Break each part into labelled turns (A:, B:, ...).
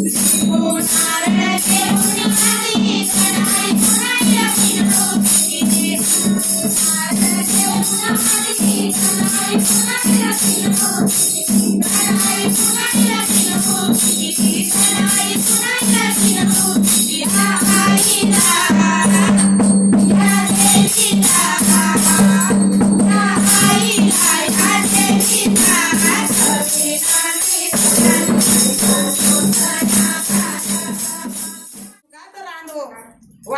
A: Господи,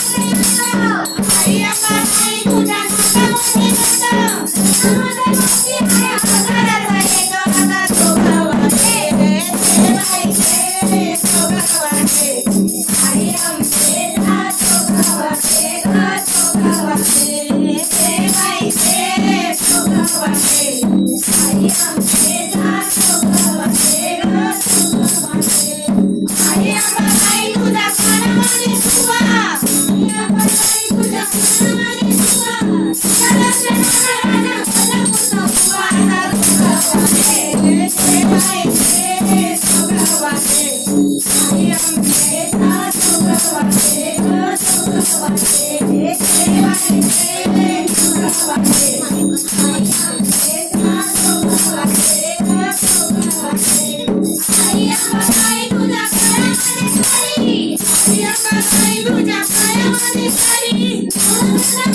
A: I am
B: a「おなかがすい。たり」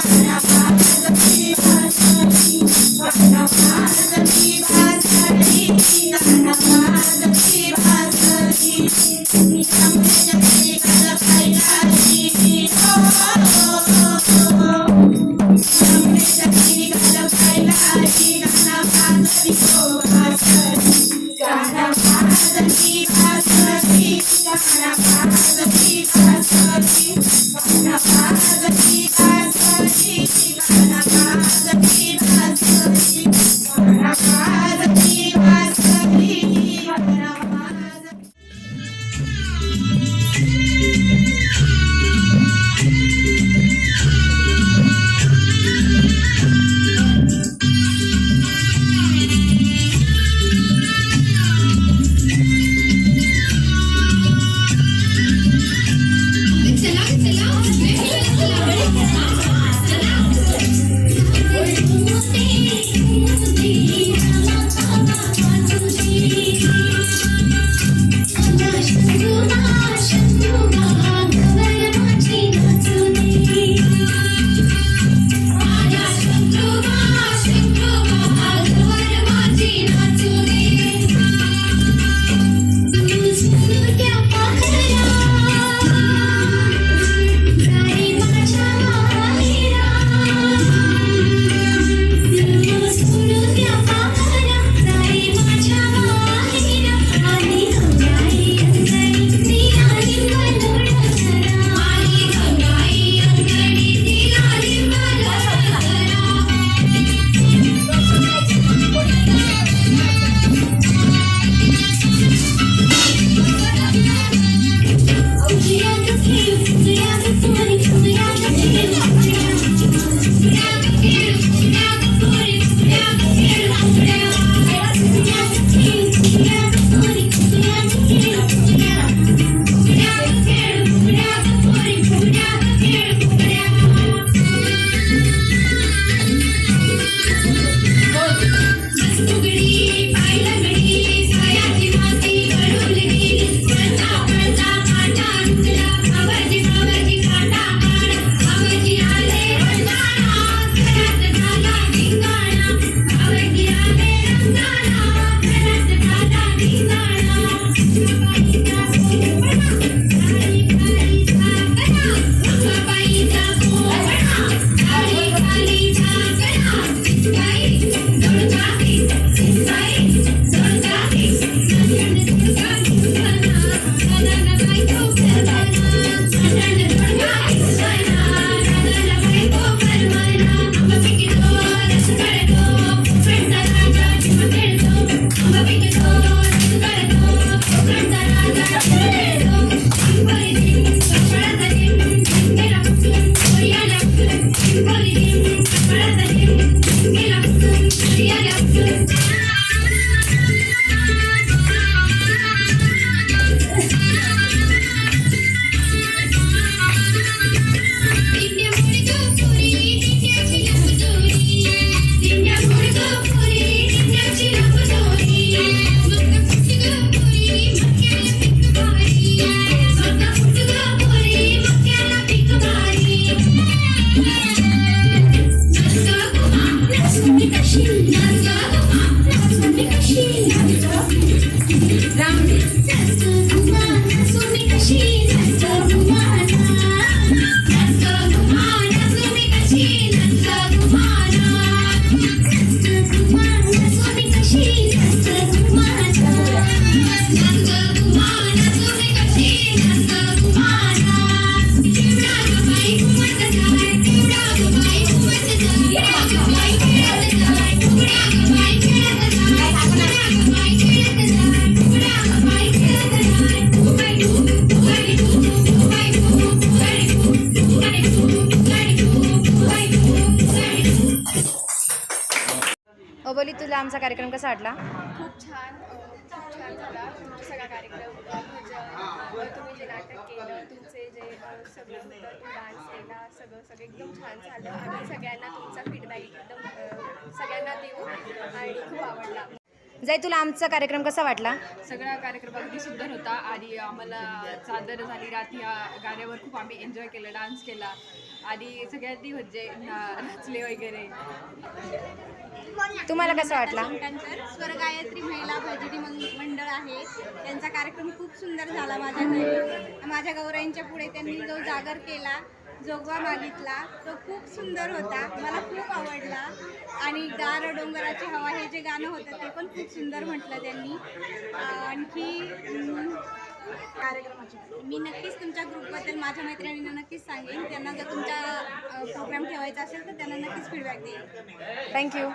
B: something I ओबोली तुला आमचा कार्यक्रम कसा वाटला?
C: खूप छान खूप छान झाला. तुमचा सगळा कार्यक्रम भजन तुम्ही जे नाटक केलं तुमचे जे सगळं होतं डान्स केला सगळं सगळं एकदम छान झालं. आम्ही सगळ्यांना तुमचा फीडबॅक एकदम सगळ्यांना देऊ. आणि खूप आवडला.
B: जय तुला आमचा कार्यक्रम कसा वाटला?
D: सगळा कार्यक्रम अगदी सुंदर होता आणि आम्हाला चादर झाली रात या गाण्यावर खूप आम्ही एन्जॉय केलं डान्स केला आणि सगळ्यांनी म्हणजे ना- नाचले वगैरे.
B: तुम्हाला कसा वाटला?
E: नंतर स्वर गायत्री महिला भजनी मंडळ आहे. त्यांचा कार्यक्रम खूप सुंदर झाला माझ्या घरी. माझ्या गौराईंच्या पुढे त्यांनी जो जागर केला जोगवा मागितला तो खूप सुंदर होता मला खूप आवडला. आणि गार डोंगराची हवा हे जे गाणं होतं ते पण खूप सुंदर म्हटलं त्यांनी. आणखी कार्यक्रमाची मी नक्कीच तुमच्या ग्रुपबद्दल माझ्या मैत्रिणींना नक्कीच सांगेन. त्यांना जर तुमचा प्रोग्राम ठेवायचा असेल तर त्यांना नक्कीच फीडबॅक देईन.
B: थँक्यू